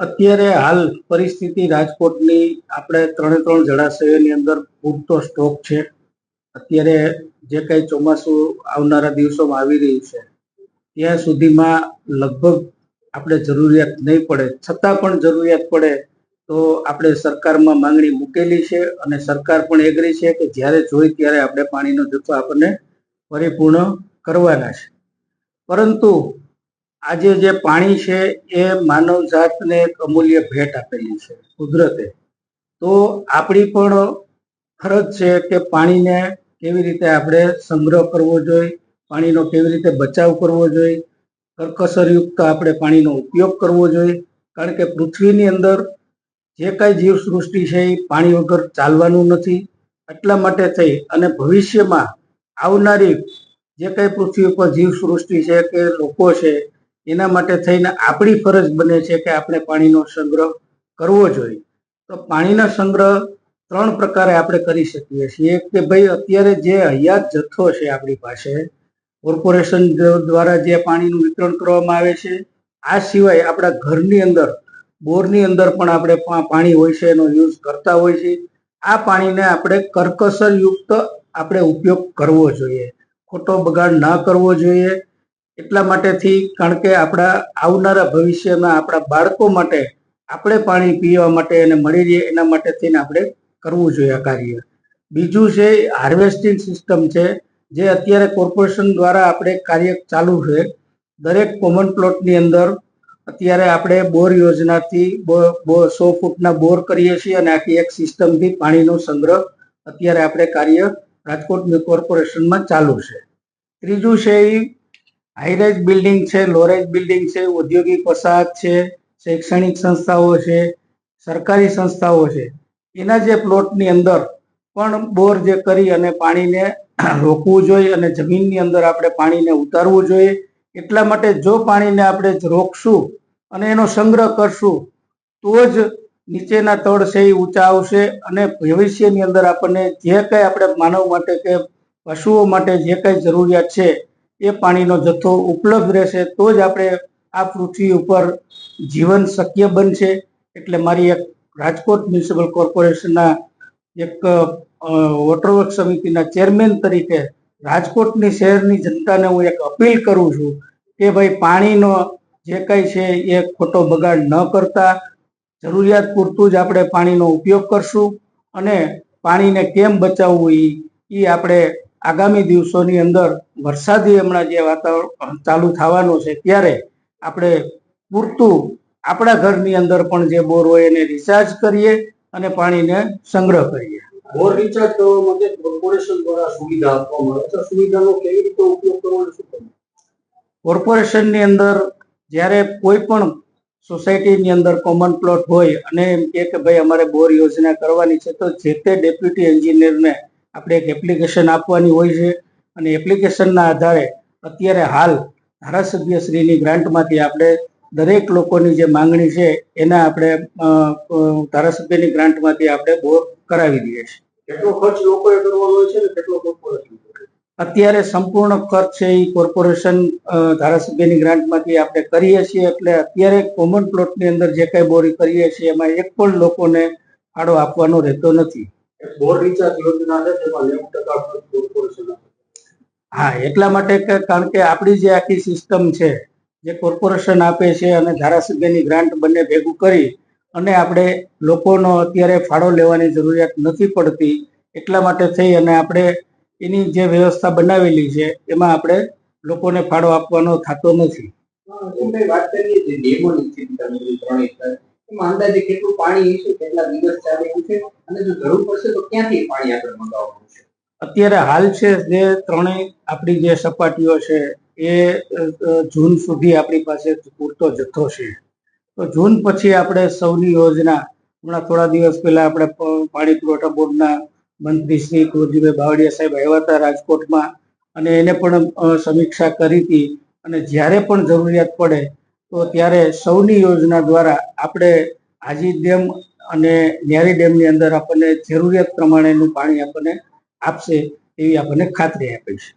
અત્યારે હાલ પરિસ્થિતિ રાજકોટની આપણે ત્રણે ત્રણ જળાશયોની અંદર પૂરતો સ્ટોક છે. અત્યારે જે કંઈ ચોમાસું આવનારા દિવસોમાં આવી રહ્યું છે, ત્યાં સુધીમાં લગભગ આપણે જરૂરિયાત નહીં પડે. છતાં પણ જરૂરિયાત પડે તો આપણે સરકારમાં માંગણી મૂકેલી છે અને સરકાર પણ એગ્રી છે કે જ્યારે જોઈ ત્યારે આપણે પાણીનો જથ્થો આપણને પરિપૂર્ણ કરવાના છે. પરંતુ આજે જે પાણી છે એ માનવ જાતને એક અમૂલ્ય ભેટ આપેલી છે, કુદરતે. તો આપણી પણ ફરજ છે કે પાણીને કેવી રીતે આપણે સંગ્રહ કરવો જોઈએ, પાણીનો કેવી રીતે બચાવ કરવો જોઈએ કરકસરયુક્ત આપણે પાણીનો ઉપયોગ કરવો જોઈએ, કારણ કે પૃથ્વીની અંદર જે કાંઈ જીવસૃષ્ટિ છે એ પાણી વગર ચાલવાનું નથી. એટલા માટે થઈ અને ભવિષ્યમાં આવનારી જે કાંઈ પૃથ્વી ઉપર જીવસૃષ્ટિ છે કે લોકો છે એના માટે થઈને આપણી ફરજ બને છે કે આપણે પાણીનો સંગ્રહ કરવો જોઈએ. તો પાણીનો સંગ્રહ ત્રણ પ્રકારે આપણે કરી શકીએ છીએ. કે ભાઈ અત્યારે જે હયાત જથ્થો છે આપણી પાસે, કોર્પોરેશન દ્વારા જે પાણીનું વિતરણ કરવામાં આવે છે, આ સિવાય આપણા ઘરની અંદર, બોરની અંદર પણ આપણે પાણી હોય છે, એનો યુઝ કરતા હોય છે. આ પાણીને આપણે કરકસરયુક્ત આપણે ઉપયોગ કરવો જોઈએ. ખોટો બગાડ ના કરવો જોઈએ. એટલા માટેથી કારણ કે આપણા આવનારા ભવિષ્યમાં આપણા બાળકો માટે આપણે પાણી પીવા માટે એને મળી રહે એના માટે થઈને આપણે કરવું જોઈએ આ કાર્ય. બીજું છે હાર્વેસ્ટિંગ સિસ્ટમ છે, જે અત્યારે કોર્પોરેશન દ્વારા આપણે કાર્ય ચાલુ છે. દરેક કોમન પ્લોટની અંદર અત્યારે આપણે બોર યોજનાથી સો ફૂટના બોર કરીએ છીએ અને આખી એક સિસ્ટમથી પાણીનો સંગ્રહ અત્યારે આપણે કાર્ય રાજકોટ કોર્પોરેશનમાં ચાલુ છે. ત્રીજું છે એ હાઈરાઇઝ બિલ્ડિંગ છે લોરેજ બિલ્ડિંગ છે, ઔદ્યોગિક વસાહત છે, શૈક્ષણિક સંસ્થાઓ છે, સરકારી સંસ્થાઓ છે. એના જે પ્લોટની અંદર પણ બોર જે કરી અને પાણીને રોકવું જોઈએ અને જમીનની અંદર આપણે પાણીને ઉતારવું જોઈએ. એટલા માટે જો પાણીને આપણે રોકશું અને એનો સંગ્રહ કરશું, તો જ નીચેના તળ છે એ ઊંચા આવશે અને ભવિષ્યની અંદર આપણને જે કંઈ આપણે માનવ માટે કે પશુઓ માટે જે કંઈ જરૂરિયાત છે એ પાણીનો જથ્થો ઉપલબ્ધ રહેશે, તો જ આપણે આ પૃથ્વી ઉપર જીવન શક્ય બનશે. એટલે મારી એક રાજકોટ મ્યુનિસિપલ કોર્પોરેશનના એક વોટરવર્ક સમિતિના ચેરમેન તરીકે રાજકોટની શહેરની જનતાને હું એક અપીલ કરું છું કે ભાઈ પાણીનો જે કંઈ છે એ ખોટો બગાડ ન કરતા. જરૂરિયાત પૂરતું જ આપણે પાણીનો ઉપયોગ કરશું અને પાણીને કેમ બચાવવું એ આપણે આગામી દિવસોની અંદર વરસાદી હમણાં જે વાતાવરણ ચાલુ થવાનું છે ત્યારે આપણે પૂરતું આપણા ઘરની અંદર પણ જે બોર હોય એને રિચાર્જ કરીએ અને પાણીને સંગ્રહ કરીએ. બોર રિચાર્જ કરવા માટે કોર્પોરેશન દ્વારા સુવિધા આપવામાં આવે છે. સુવિધાનો કેવી રીતે ઉપયોગ કરવો શું કોર્પોરેશનની અંદર જ્યારે કોઈ પણ સોસાયટીની અંદર કોમન પ્લોટ હોય અને એમ કે ભાઈ અમારે બોર યોજના કરવાની છે તો જે તે ડેપ્યુટી એન્જિનિયરને આપણે એક એપ્લિકેશન આપવાની હોય છે અને એપ્લિકેશનના આધારે અત્યારે હાલ ધારાસભ્યશ્રીની ગ્રાન્ટમાંથી આપણે દરેક લોકોની જે માંગણી છે એના આપણે ધારાસભ્યની ગ્રાન્ટમાંથી આપણે બોર કરાવી દઈએ છીએ. કેટલો ખર્ચ લોકોએ કરવાનો હોય છે ને કેટલો કોર્પોરેશન અત્યારે સંપૂર્ણ ખર્ચ છે એ કોર્પોરેશન ધારાસભ્યની ગ્રાન્ટમાંથી આપણે કરીએ છીએ એટલે અત્યારે કોમન પ્લોટની અંદર જે કાંઈ બોરી કરીએ છીએ એમાં એક પણ લોકોને ફાળો આપવાનો રહેતો નથી. બોર રિચાર્જ યોજના છે તેમાં નેવું ટકા કોર્પોરેશન હા એટલા માટે કે કારણ કે આપણી જે આખી સિસ્ટમ છે જે કોર્પોરેશન આપે છે અને ધારાસભ્યની ગ્રાન્ટ બંને ભેગું કરી અને આપણે લોકોનો અત્યારે ફાળો લેવાની જરૂરિયાત નથી પડતી એટલા માટે થઈ અને આપણે એની જે વ્યવસ્થા બનાવેલી છે એમાં આપણે લોકોને ફાળો આપવાનો થતો નથી. વાત કરીએ એમાં અંદાજે કેટલું પાણી હશે કેટલા દિવસ ચાલે છે? અને જો જરૂર પડશે તો ક્યાંથી પાણી આપણે મંગાવવું છે? અત્યારે હાલ છે જે ત્રણેય આપણી જે સપાટીઓ છે, એ જૂન સુધી આપણી પાસે પૂરતો જથ્થો છે. તો જૂન પછી આપણે સૌની યોજના, હમણાં થોડા દિવસ પહેલા આપણે પાણી પુરવઠા બોર્ડના મંત્રી શ્રી કુરજીભાઈ બાવળિયા સાહેબ આવ્યા હતા રાજકોટમાં, અને એને પણ સમીક્ષા કરી હતી. અને જ્યારે પણ જરૂરિયાત પડે તો ત્યારે સૌની યોજના દ્વારા આપણે હાજી ડેમ અને ન્યારી ડેમની અંદર આપણને જરૂરિયાત પ્રમાણેનું પાણી આપણને આપશે એવી આપણને ખાતરી આપી છે